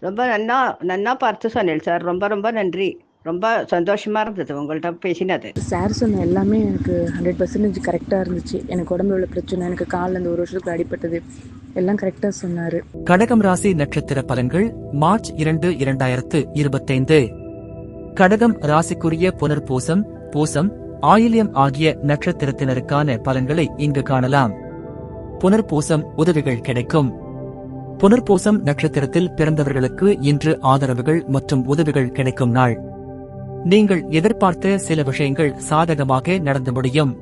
ரொம்ப நன்னா நன்னா பார்த்து சொன்னேன் சார். ரொம்ப ரொம்ப நன்றி. ரொம்ப சந்தோஷமா இருந்தது உங்கள்கிட்ட பேசினது. சார் சொன்ன எல்லாமே எனக்கு ஹண்ட்ரட் பர்சன்டேஜ் கரெக்டாக இருந்துச்சு. எனக்கு உடம்புல உள்ள பிரச்சனை எனக்கு காலில் இந்த ஒரு வருஷத்துக்கு அடிபட்டது எல்லாம் கரெக்டாக சொன்னார். கடகம் ராசி நட்சத்திர பலன்கள் மார்ச் இரண்டு இரண்டாயிரத்து இருபத்தைந்து. கடகம் ராசிக்குரிய புனர்பூசம் பூசம் ஆயில்யம் ஆகிய நட்சத்திரத்தினருக்கான பலன்களை இங்கு காணலாம். புனர்பூசம் உதவிகள் கிடைக்கும். புனர்பூசம் நட்சத்திரத்தில் பிறந்தவர்களுக்கு இன்று ஆதரவுகள் மற்றும் உதவிகள் கிடைக்கும் நாள். நீங்கள் எதிர்பார்த்த சில விஷயங்கள் சாதகமாக நடந்து முடியும்.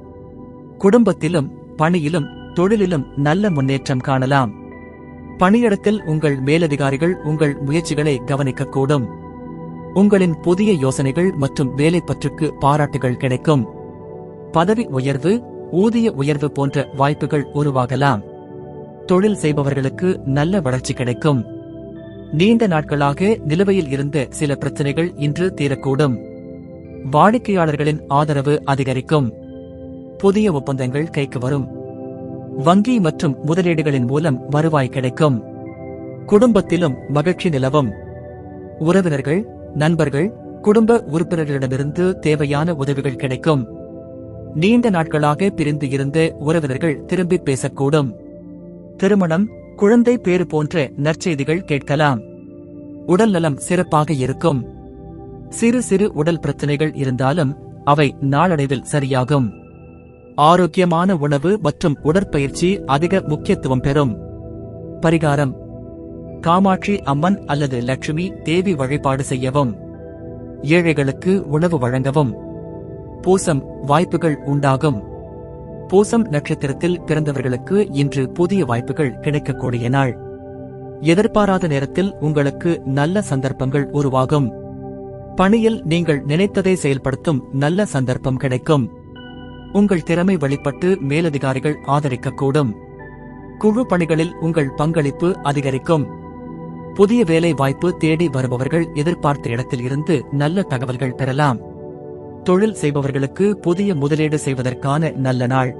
குடும்பத்திலும் பணியிலும் தொழிலிலும் நல்ல முன்னேற்றம் காணலாம். பணியிடத்தில் உங்கள் மேலதிகாரிகள் உங்கள் முயற்சிகளை கவனிக்கக்கூடும். உங்களின் புதிய யோசனைகள் மற்றும் வேலை பற்றுக்கு பாராட்டுகள் கிடைக்கும். பதவி உயர்வு ஊதிய உயர்வு போன்ற வாய்ப்புகள் உருவாகலாம். தொழில் செய்பவர்களுக்கு நல்ல வளர்ச்சி கிடைக்கும். நீண்ட நாட்களாக நிலுவையில் இருந்த சில பிரச்சனைகள் இன்று தீரக்கூடும். வாடிக்கையாளர்களின் ஆதரவு அதிகரிக்கும். புதிய ஒப்பந்தங்கள் கைக்கு வரும். வங்கி மற்றும் முதலீடுகளின் மூலம் வருவாய் கிடைக்கும். குடும்பத்திலும் மகிழ்ச்சி நிலவும். உறவினர்கள் நண்பர்கள் குடும்ப உறுப்பினர்களிடமிருந்து தேவையான உதவிகள் கிடைக்கும். நீண்ட நாட்களாக பிரிந்து இருந்த உறவினர்கள் திரும்பி பேசக்கூடும். திருமணம் குழந்தை பேறு போன்ற நற்செய்திகள் கேட்கலாம். உடல் நலம் சிறப்பாக இருக்கும். சிறு சிறு உடல் பிரச்சனைகள் இருந்தாலும் அவை நாளடைவில் சரியாகும். ஆரோக்கியமான உணவு மற்றும் உடற்பயிற்சி அதிக முக்கியத்துவம் பெறும். பரிகாரம். காமாட்சி அம்மன் அல்லது லட்சுமி தேவி வழிபாடு செய்யவும். ஏழைகளுக்கு உணவு வழங்கவும். பூசம் வாய்ப்புகள் உண்டாகும். பூசம் நட்சத்திரத்தில் பிறந்தவர்களுக்கு இன்று புதிய வாய்ப்புகள் கிடைக்கக்கூடிய நாள். எதிர்பாராத நேரத்தில் உங்களுக்கு நல்ல சந்தர்ப்பங்கள் உருவாகும். பணியில் நீங்கள் நினைத்ததை செயல்படுத்தும் நல்ல சந்தர்ப்பம் கிடைக்கும். உங்கள் திறமை வெளிப்பட்டு மேலதிகாரிகள் ஆதரிக்கக்கூடும். குழு பணிகளில் உங்கள் பங்களிப்பு அதிகரிக்கும். புதிய வேலை வாய்ப்பு தேடி வருபவர்கள் எதிர்பார்த்த இடத்தில் இருந்து நல்ல தகவல்கள் பெறலாம். தொழில் செய்பவர்களுக்கு புதிய முதலீடு செய்வதற்கான நல்ல நாள்.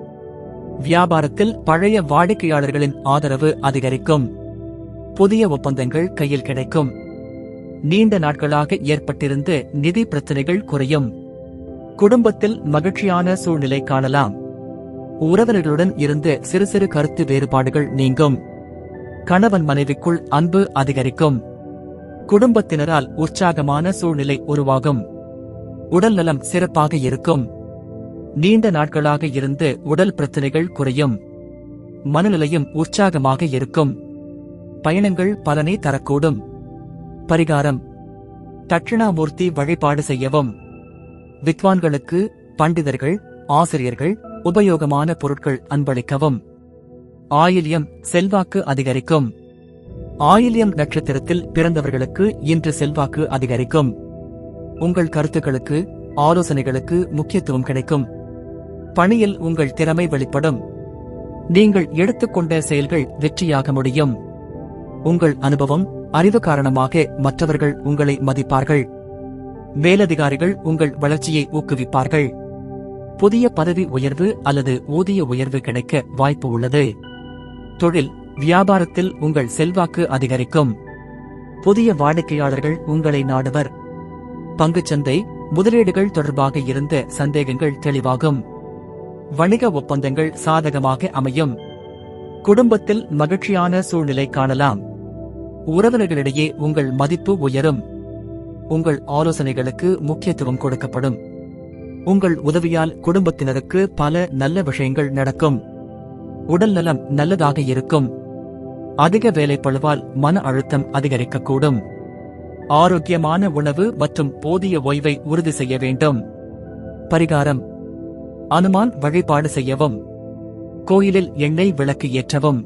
வியாபாரத்தில் பழைய வாடிக்கையாளர்களின் ஆதரவு அதிகரிக்கும். புதிய ஒப்பந்தங்கள் கையில் கிடைக்கும். நீண்ட நாட்களாக ஏற்பட்டிருந்த நிதி பிரச்சனைகள் குறையும். குடும்பத்தில் மகிழ்ச்சியான சூழ்நிலை காணலாம். உறவினர்களுடன் இருந்து சிறு சிறு கருத்து வேறுபாடுகள் நீங்கும். கணவன் மனைவிக்குள் அன்பு அதிகரிக்கும். குடும்பத்தினரால் உற்சாகமான சூழ்நிலை உருவாகும். உடல் நலம் சிறப்பாக இருக்கும். நீண்ட நாட்களாக இருந்து உடல் பிரச்சனைகள் குறையும். மனநிலையும் உற்சாகமாக இருக்கும். பயணங்கள் பலனை தரக்கூடும். பரிகாரம். தட்சிணாமூர்த்தி வழிபாடு செய்யவும். வித்வான்களுக்கு பண்டிதர்கள் ஆசிரியர்கள் உபயோகமான பொருட்கள் அன்பளிக்கவும். ஆயில்யம் செல்வாக்கு அதிகரிக்கும். ஆயில்யம் நட்சத்திரத்தில் பிறந்தவர்களுக்கு இன்று செல்வாக்கு அதிகரிக்கும். உங்கள் கருத்துக்களுக்கு ஆலோசனைகளுக்கு முக்கியத்துவம் கிடைக்கும். பணியில் உங்கள் திறமை வெளிப்படும். நீங்கள் எடுத்துக்கொண்ட செயல்கள் வெற்றியாக முடியும். உங்கள் அனுபவம் அறிவு காரணமாக மற்றவர்கள் உங்களை மதிப்பார்கள். மேலதிகாரிகள் உங்கள் வளர்ச்சியை ஊக்குவிப்பார்கள். புதிய பதவி உயர்வு அல்லது ஊதிய உயர்வு கிடைக்க வாய்ப்பு உள்ளது. தொழில் வியாபாரத்தில் உங்கள் செல்வாக்கு அதிகரிக்கும். புதிய வாடிக்கையாளர்கள் உங்களை நாடுவர். பங்குச்சந்தை முதலீடுகள் தொடர்பாக இருந்த சந்தேகங்கள் தெளிவாகும். வணிக ஒப்பந்தங்கள் சாதகமாக அமையும். குடும்பத்தில் மகிழ்ச்சியான சூழ்நிலை காணலாம். உறவினர்களிடையே உங்கள் மதிப்பு உயரும். உங்கள் ஆலோசனைகளுக்கு முக்கியத்துவம் கொடுக்கப்படும். உங்கள் உதவியால் குடும்பத்தினருக்கு பல நல்ல விஷயங்கள் நடக்கும். உடல் நலம் நல்லதாக இருக்கும். அதிக வேலைப்பழுவால் மன அழுத்தம் அதிகரிக்கக்கூடும். ஆரோக்கியமான உணவு மற்றும் போதிய ஓய்வை உறுதி செய்ய வேண்டும். பரிகாரம். அனுமான் வழிபாடு செய்யவும். கோயிலில் எண்ணெய் விளக்கு ஏற்றவும்.